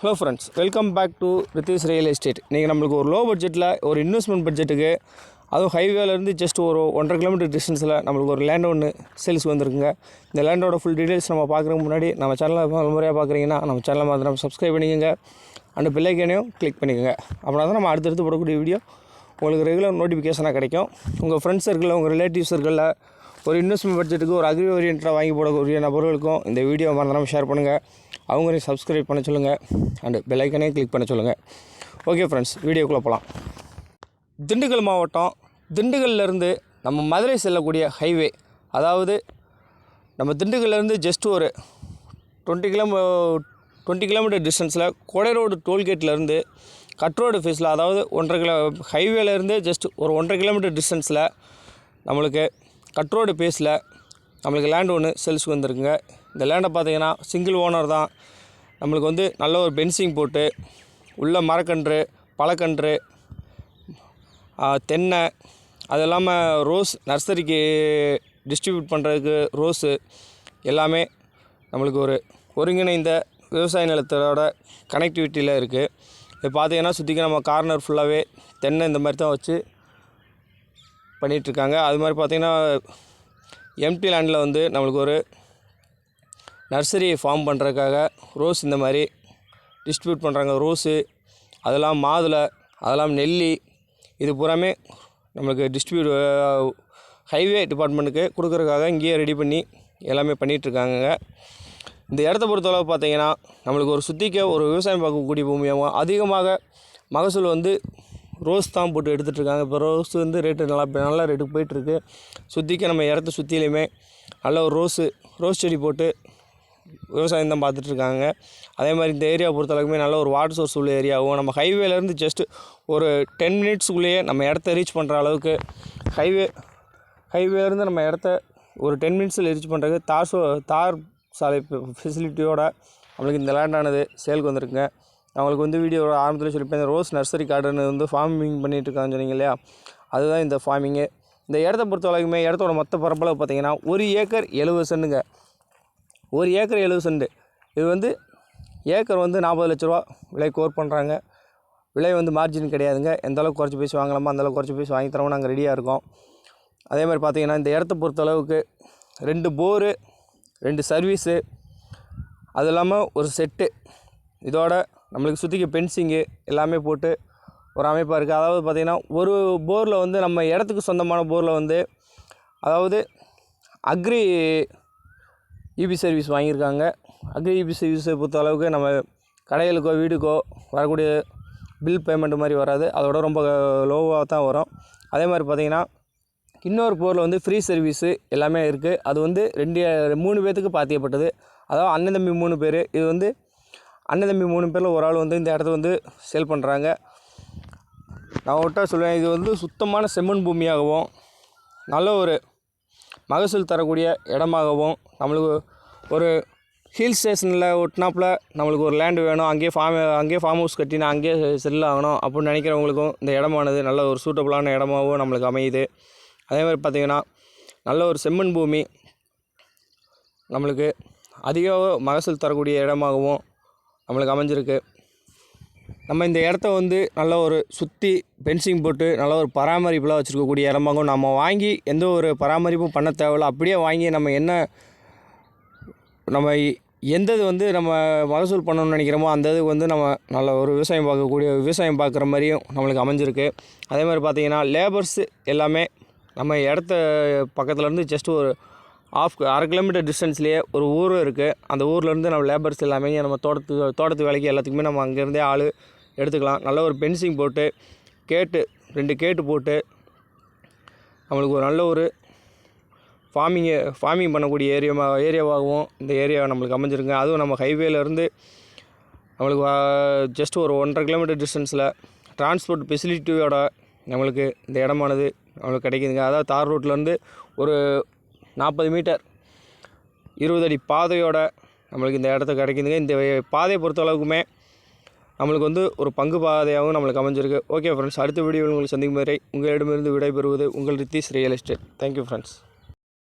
Hello friends welcome back to Rithis real estate நீங்கள் நம்மளுக்கு ஒரு லோ பட்ஜெட்டில் ஒரு இன்வெஸ்ட்மெண்ட் பட்ஜெட்டுக்கு அதுவும் ஹைவேலேருந்து ஜஸ்ட் ஒரு ஒன்றரை கிலோமீட்டர் டிஸ்டன்ஸில் நம்மளுக்கு ஒரு லேண்ட் ஒன்று சேல்ஸ் வந்திருக்குங்க. இந்த லேண்டோட ஃபுல் டீடைல்ஸ் நம்ம பார்க்குறதுக்கு முன்னாடி நம்ம சேனலை முறையாக பார்க்குறீங்கன்னா நம்ம சேனலை மாதிரி நம்ம சப்ஸ்கிரைப் பண்ணிக்கோங்க. அண்ட் பில்லைக்கனையும் கிளிக் பண்ணிக்கோங்க. அப்படின்னா தான் நம்ம அடுத்தடுத்து போடக்கூடிய வீடியோ உங்களுக்கு ரெகுலர் நோட்டிஃபிகேஷனாக கிடைக்கும். உங்கள் ஃப்ரெண்ட்ஸ் சர்க்கிளில் உங்கள் ரிலேட்டிவ் சர்க்கிளில் ஒரு இன்வெஸ்ட்மெண்ட் பட்ஜெட்டுக்கு ஒரு அக்ரி ஓரியன்ட்டாக வாங்கி போடக்கூடிய நபர்களுக்கும் இந்த வீடியோ மறந்துடாமல் ஷேர் பண்ணுங்கள் அவங்களையும் சப்ஸ்கிரைப் பண்ண சொல்லுங்கள் அண்டு பெல்லைக்கனே கிளிக் பண்ண சொல்லுங்கள் ஓகே ஃப்ரெண்ட்ஸ் வீடியோக்குள்ளே போகலாம் திண்டுக்கல் மாவட்டம் திண்டுக்கல்லேருந்து நம்ம மதுரை செல்லக்கூடிய ஹைவே அதாவது நம்ம திண்டுக்கல்லேருந்து ஜஸ்ட் ஒரு டுவெண்ட்டி கிலோமீ டுவெண்ட்டி கிலோமீட்டர் டிஸ்டன்ஸில் கொடை ரோடு டோல்கேட்லேருந்து கட் ரோடு ஃபேஸில் அதாவது ஒன்றரை கிலோ ஹைவேலேருந்து ஜஸ்ட் ஒரு ஒன்றரை கிலோமீட்டர் டிஸ்டன்ஸில் நம்மளுக்கு கட் ரோடு பேஸில் நம்மளுக்கு லேண்ட் ஒன்று சேல்ஸுக்கு வந்திருக்குங்க. இந்த லேண்டை பார்த்தீங்கன்னா சிங்கிள் ஓனர் தான். நம்மளுக்கு வந்து நல்ல ஒரு பென்சிங் போட்டு உள்ள மரக்கன்று பழக்கன்று தென்னை அது இல்லாமல் ரோஸ் நர்சரிக்கு டிஸ்ட்ரிபியூட் பண்ணுறதுக்கு ரோஸு எல்லாமே நம்மளுக்கு ஒரு ஒருங்கிணைந்த விவசாய நிலத்தோட கனெக்டிவிட்டியில் இருக்குது இது பார்த்தீங்கன்னா சுற்றிக்கு நம்ம கார்னர் ஃபுல்லாகவே தென்னை இந்த மாதிரி தான் வச்சு பண்ணிகிட்ருக்காங்க அது மாதிரி பார்த்திங்கன்னா எம்டி லேண்டில் வந்து நம்மளுக்கு ஒரு நர்சரி ஃபார்ம் பண்ணுறதுக்காக ரோஸ் இந்த மாதிரி டிஸ்ட்ரிபியூட் பண்ணுறாங்க ரோஸு அதெல்லாம் மாதுளை அதெல்லாம் நெல்லி இது பூராமே நம்மளுக்கு டிஸ்ட்ரிபியூட் ஹைவே டிபார்ட்மெண்ட்டுக்கு கொடுக்குறதுக்காக இங்கேயே ரெடி பண்ணி எல்லாமே பண்ணிகிட்ருக்காங்க இந்த இடத்த பொறுத்தளவு பார்த்தீங்கன்னா நம்மளுக்கு ஒரு சுற்றிக்க ஒரு விவசாயம் பார்க்கக்கூடிய பூமியாகவும் அதிகமாக மகசூல் வந்து ரோஸ் தான் போட்டு எடுத்துகிட்டு இருக்காங்க இப்போ ரோஸ் வந்து ரேட்டு நல்லா நல்ல ரேட்டுக்கு போயிட்டுருக்கு. சுற்றிக்க நம்ம இடத்த சுற்றிலையுமே நல்ல ஒரு ரோஸு ரோஸ் செடி போட்டு விவசாயம் தான் பார்த்துட்ருக்காங்க அதே மாதிரி இந்த ஏரியா பொறுத்தளவுக்குமே நல்ல ஒரு வாட்டர் சோர்ஸ் உள்ள ஏரியாவும் நம்ம ஹைவேலேருந்து ஜஸ்ட் ஒரு டென் மினிட்ஸ்க்குள்ளேயே நம்ம இடத்த ரீச் பண்ணுற அளவுக்கு ஹைவே ஹைவேலேருந்து நம்ம இடத்த ஒரு டென் மினிட்ஸில் ரீச் பண்ணுறதுக்கு தார் சோ தார் சாலை ஃபெசிலிட்டியோட நம்மளுக்கு இந்த லேண்டானது சேலுக்கு வந்திருக்குங்க. அவங்களுக்கு வந்து வீடியோ ஆரம்பத்தில் சொல்லியிருப்பேன் இந்த ரோஸ் நர்சரி கார்டன் வந்து ஃபார்மிங் பண்ணிட்டு சொன்னீங்க இல்லையா அதுதான் இந்த ஃபார்மிங்கு இந்த இடத்த பொறுத்த வரைக்குமே இடத்தோட மொத்த பரப்பளவு பார்த்தீங்கன்னா ஒரு ஏக்கர் எழுபது சென்ட்டுங்க ஒரு ஏக்கர் எழுபது சென்ட்டு இது வந்து ஏக்கர் வந்து நாற்பது லட்ச ரூபா விலை கோர் பண்ணுறாங்க விலை வந்து மார்ஜின் கிடையாதுங்க. எந்த அளவுக்கு குறைச்சி பேசி வாங்கலாமோ அந்த அளவுக்கு குறைச்சி பேசி வாங்கி தரவும் நாங்கள் ரெடியாக இருக்கோம். அதே மாதிரி பார்த்திங்கன்னா இந்த இடத்த பொறுத்த அளவுக்கு ரெண்டு போரு ரெண்டு சர்வீஸு அது இல்லாமல் ஒரு செட்டு இதோட நம்மளுக்கு சுற்றிக்க பென்சிங்கு எல்லாமே போட்டு ஒரு அமைப்பாக இருக்குது அதாவது பார்த்திங்கன்னா ஒரு போரில் வந்து நம்ம இடத்துக்கு சொந்தமான போரில் வந்து அதாவது அக்ரி இபி சர்வீஸ் வாங்கியிருக்காங்க. அக்ரி இபி சர்வீஸை பொறுத்த அளவுக்கு நம்ம கடைகளுக்கோ வீடுக்கோ வரக்கூடிய பில் பேமெண்ட் மாதிரி வராது. அதோட ரொம்ப லோவாக தான் வரும். அதே மாதிரி பார்த்திங்கன்னா இன்னொரு போரில் வந்து ஃப்ரீ சர்வீஸு எல்லாமே இருக்குது அது வந்து ரெண்டு மூணு பேர்த்துக்கு பாத்தியப்பட்டது. அதாவது அண்ணன் தம்பி மூணு பேர். இது வந்து அண்ணன் தம்பி மூணு பேரில் ஒரு ஆள் வந்து இந்த இடத்த வந்து சேல் பண்ணுறாங்க நான் விட்டா சொல்லுவேன் இது வந்து சுத்தமான செம்மண் பூமியாகவும் நல்ல ஒரு மகசூல் தரக்கூடிய இடமாகவும் நம்மளுக்கு ஒரு ஹில் ஸ்டேஷனில் ஒட்டினாப்பில் நம்மளுக்கு ஒரு லேண்டு வேணும். அங்கேயே ஃபார்ம் அங்கேயே ஃபார்ம் ஹவுஸ் கட்டி நான் அங்கேயே செட்டில் ஆகணும் அப்படின்னு நினைக்கிறவங்களுக்கும் இந்த இடமானது நல்ல ஒரு சூட்டபுளான இடமாகவும் நம்மளுக்கு அமையுது. அதே மாதிரி பார்த்திங்கன்னா நல்ல ஒரு செம்மண் பூமி நம்மளுக்கு அதிக மகசூல் தரக்கூடிய இடமாகவும் நம்மளுக்கு அமைஞ்சிருக்கு. நம்ம இந்த இடத்த வந்து நல்ல ஒரு சுற்றி பென்சிங் போட்டு நல்ல ஒரு பராமரிப்புலாம் வச்சுருக்கக்கூடிய இடமாகவும் நம்ம வாங்கி எந்த ஒரு பராமரிப்பும் பண்ண தேவையில்ல. அப்படியே வாங்கி நம்ம என்ன நம்ம எந்தது வந்து நம்ம மகசூல் பண்ணணும்னு நினைக்கிறோமோ அந்த இது வந்து நம்ம நல்ல ஒரு விவசாயம் பார்க்கக்கூடிய விவசாயம் பார்க்குற மாதிரியும் நம்மளுக்கு அமைஞ்சிருக்கு. அதே மாதிரி பார்த்திங்கன்னா லேபர்ஸ் எல்லாமே நம்ம இடத்த பக்கத்துலேருந்து ஜஸ்ட் ஒரு ஆஃப் அரை கிலோமீட்டர் டிஸ்டன்ஸ்லேயே ஒரு ஊர் இருக்குது அந்த ஊர்லேருந்து நம்ம லேபர்ஸ் எல்லாமே நம்ம தோட்டத்து தோட்டத்து வேலைக்கு எல்லாத்துக்குமே நம்ம அங்கேருந்தே ஆள் எடுத்துக்கலாம். நல்ல ஒரு பென்சிங் போட்டு கேட்டு ரெண்டு கேட்டு போட்டு நம்மளுக்கு ஒரு நல்ல ஒரு ஃபார்மிங்கு ஃபார்மிங் பண்ணக்கூடிய ஏரியா ஏரியாவாகவும் இந்த ஏரியா நம்மளுக்கு அமைஞ்சிருங்க அதுவும் நம்ம ஹைவேலேருந்து நம்மளுக்கு ஜஸ்ட் ஒரு ஒன்றரை கிலோமீட்டர் டிஸ்டன்ஸில் டிரான்ஸ்போர்ட் ஃபெசிலிட்டியோட நம்மளுக்கு இந்த இடமானது நம்மளுக்கு கிடைக்குதுங்க. அதாவது தார் ரோட்லேருந்து ஒரு நாற்பது மீட்டர். இருபது அடி பாதையோட நம்மளுக்கு இந்த இடத்த கிடைக்குதுங்க. இந்த பாதையை பொறுத்த அளவுக்குமே நம்மளுக்கு வந்து ஒரு பங்கு பாதையாகவும் நம்மளுக்கு அமைஞ்சிருக்கு. ஓகே ஃப்ரெண்ட்ஸ் அடுத்த வீடியோவில் உங்களுக்கு சந்திக்கும் வரை உங்களிடமிருந்து விடைபெறுவது உங்கள் Rithis real estate. Thank you friends